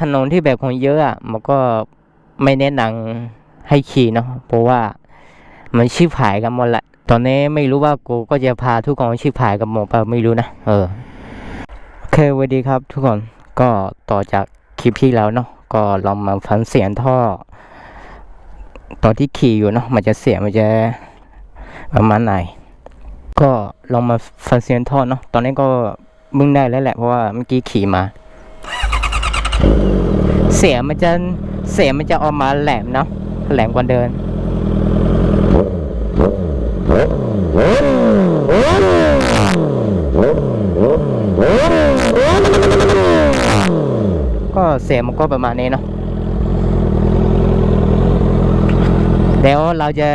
ถนนที่แบบคนเยอะอะมันก็ไม่แนะนำให้ขี่เนาะเพราะว่ามันชิบหายกันหมดแหละตอนนี้ไม่รู้ว่ากูก็จะพาทุกคนชิบหายกันหมดเปล่าไม่รู้นะเออโอเคสวัสดีครับ ทุกคนก็ต่อจากคลิปที่แล้วเนาะก็ลองมาฟังเสียงท่อ ตอนที่ขี่อยู่เนาะมันจะเสียงมันจะประมาณไหนก็ลองมาฟังเสียงท่อเนาะตอนนี้ก็มึงได้แล้วแหละเพราะว่าเมื่อกี้ขี่มา เสียงมันจะเสียงมันจะออกมาแหลมเนาะแหลมกว่าเดินก็เสียงมันก็ประมาณนี้เนาะเดี๋ยวเราจะ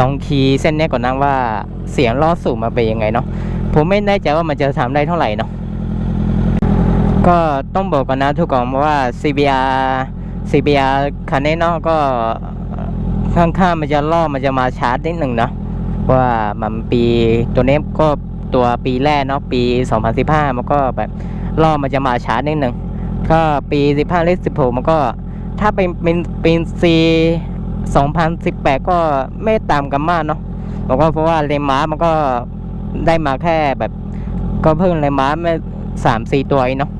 ลองคีย์เส้นนี้ก่อนนะว่าเสียงล้อสูงมาเป็นยังไงเนาะผมไม่แน่ใจว่ามันจะทำได้เท่าไหร่เนาะ ก็ต้องบอกก่อนนะทุกคนว่า CBR CBR คันนี้เนาะก็ข้างๆมันจะล่อมันจะมาชาร์จนิดหนึ่งเนาะว่ามันปีตัวนี้ก็ตัวปีแรกเนาะปี 2015 มันก็แบบล่อมันจะมาชาร์จนิดหนึ่งก็ปี 15เลข16 มันก็ถ้าเป็นเป็นเป็น C 2018 ก็ไม่ต่ำกันมากเนาะบอกว่าเพราะว่าเลนม้ามันก็ได้มาแค่แบบ ก็เพิ่งเลนม้าไม่สามสี่ตัวเองเนาะ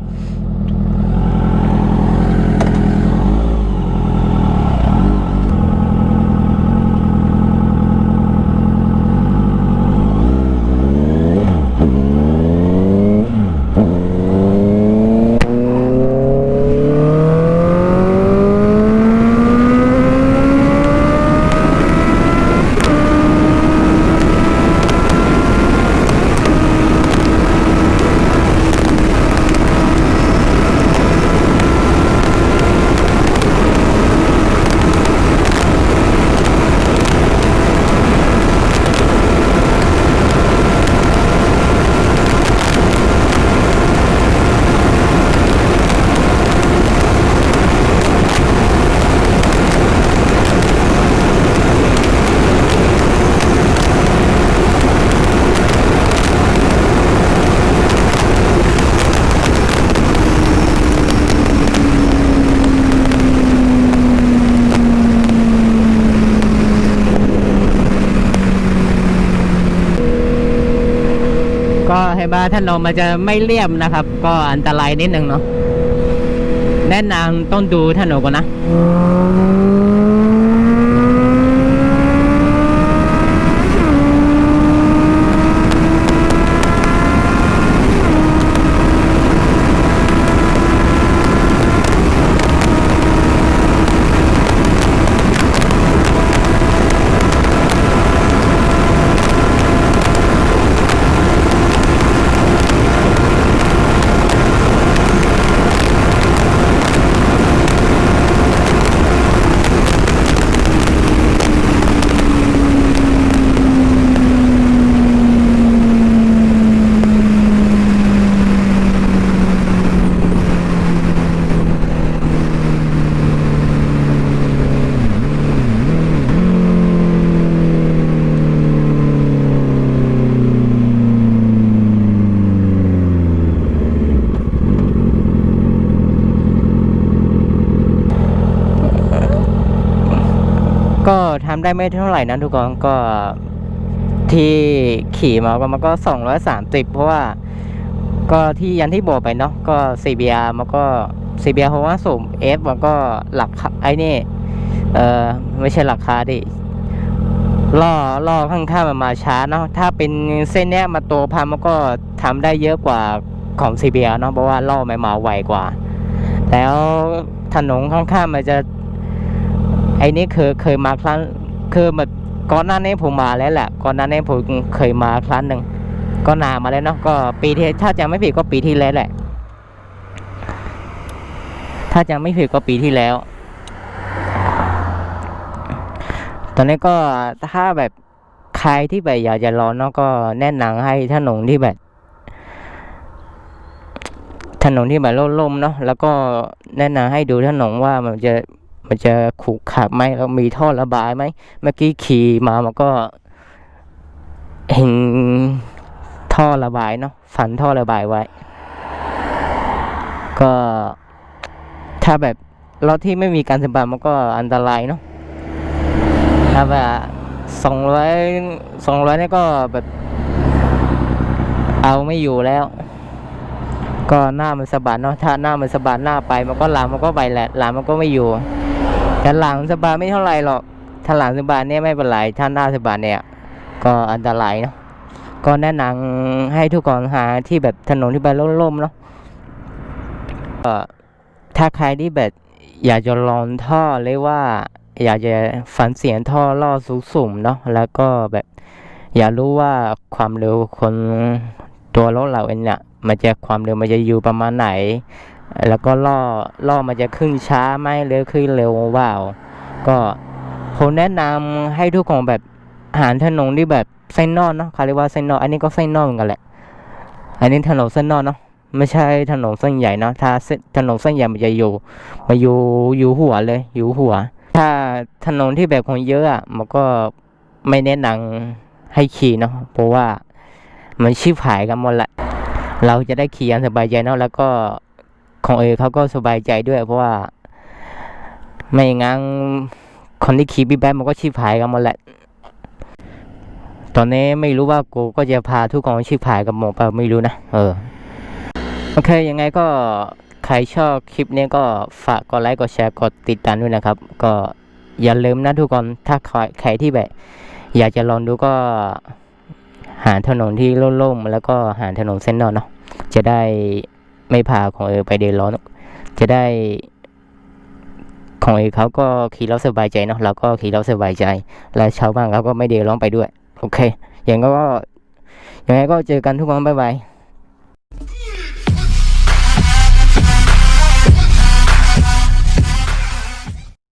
ก็ให้บ้าท่านนมมันจะไม่เรียบนะครับ ก็อันตรายนิดนึงเนาะแนะนำต้องดูถนนก่อนนะ ก็ทำได้ไม่เท่าไหร่นะทุกคนก็ที่ขี่มาก็มันก็สองร้อยสามสิบเพราะว่า ก็ที่ยันที่บอกไปเนาะก็ CBR มันก็ CBR เพราะว่าสูง F มันก็หลักไอ้นี่เออไม่ใช่ราคาดิล่อล่อข้างๆมันมาช้าเนาะถ้าเป็นเส้นเนี้ยมาโตพันมันก็ทำได้เยอะกว่าของ CBR เนาะเพราะว่าล่อมันมาไวกว่า แล้วถนนข้างๆมันจะ ไอ้นี่เคยเคยมาครั้งคือแบบก่อนหน้านี้ผมมาแล้วแหละก่อนหน้านี้ผมเคยมาครั้งหนึ่งก็นานมาแล้วเนาะก็ปีที่ถ้าจำไม่ผิดก็ปีที่แล้วแหละ ถ้าจำไม่ผิดก็ปีที่แล้ว ตอนนี้ก็ถ้าแบบใครที่แบบอยากจะรอเนาะก็แนะนำให้ถนนที่แบบ ถนนที่แบบล่มๆเนาะแล้วก็แนะนำให้ดูถนนว่ามันจะ มันจะขรุขระไหมแล้วมีท่อระบายไหมเมื่อกี้ขี่มามันก็เห็นท่อระบายเนาะฝันท่อระบายไว้ ก็ถ้าแบบรถที่ไม่มีการสะบัดมันก็อันตรายเนาะถ้าแบบสองร้อยสองร้อยนี่ก็แบบเอาไม่อยู่แล้ว ก็หน้ามันสะบัดเนาะถ้าหน้ามันสะบัดหน้าไป มันก็หลังมันก็ไปแหละหลังมันก็ไม่อยู่ แต่หลังสบัดไม่เท่าไหร่หรอกถ้าหลังสบัดเนี่ยไม่เป็นไรถ้าหน้าสบัดเนี่ย ก็อันตรายเนาะก็แนะนำให้ทุกคนหาที่แบบถนนที่แบบร่มๆเนาะก็ถ้าใครที่แบบอยากจะลองท่อหรือว่า อยากจะฝันเสียงท่อล่อสูงๆเนาะแล้วก็แบบ อยากรู้ว่าความเร็วคนตัวรถเราเองเนี่ยมันจะความเร็วมันจะอยู่ประมาณไหน แล้วก็ล่อล่อมันจะขึ้นช้าไหมหรือขึ้นเร็วว่าว ก็ผมแนะนำให้ทุกคนแบบหารถนนที่แบบเส้นนอกเนาะเขาเรียกว่าเส้นนอกอันนี้ก็เส้นนอกเหมือนกันแหละ อันนี้ถนนเส้นนอกเนาะไม่ใช่ถนนเส้นใหญ่เนาะถ้าเส้นถนนเส้นใหญ่มันจะอยู่มาอยู่อยู่หัวเลย อยู่หัว ถ้าถนนที่แบบคนเยอะอะมันก็ไม่แนะนำให้ขี่เนาะเพราะว่ามันชิบหายกันหมดแหละเราจะได้ขี่อย่างสบายใจเนาะแล้วก็ ของเอเขาก็สบายใจด้วย เพราะว่า ไม่งั้นคนที่ขี่บิ๊กแบ๊มันก็ชิบหายกันหมดแหละ ตอนนี้ไม่รู้ว่ากูก็จะพาทุกคนชิบหายกับหมดเปล่าไม่รู้นะ เออ โอเค ยังไงก็ใครชอบคลิปนี้ก็ฝากกดไลค์ กดแชร์ กดติดตามด้วยนะครับ ก็อย่าลืมนะทุกคน ถ้าใครใครที่แบบ อยากจะลองดูก็หาถนนที่โล่งๆแล้วก็หาถนนเส้นนอกเนาะ จะได้ ไม่พาของเออไปเดินร้อน จะได้ ของเอเขาก็ขี่รถสบายใจเนาะเราก็ขี่รถสบายใจ และชาวบ้านเขาก็ไม่เดือดร้อนไปด้วย โอเค อย่างก็ยังไงก็เจอกันทุกคนบ๊ายบาย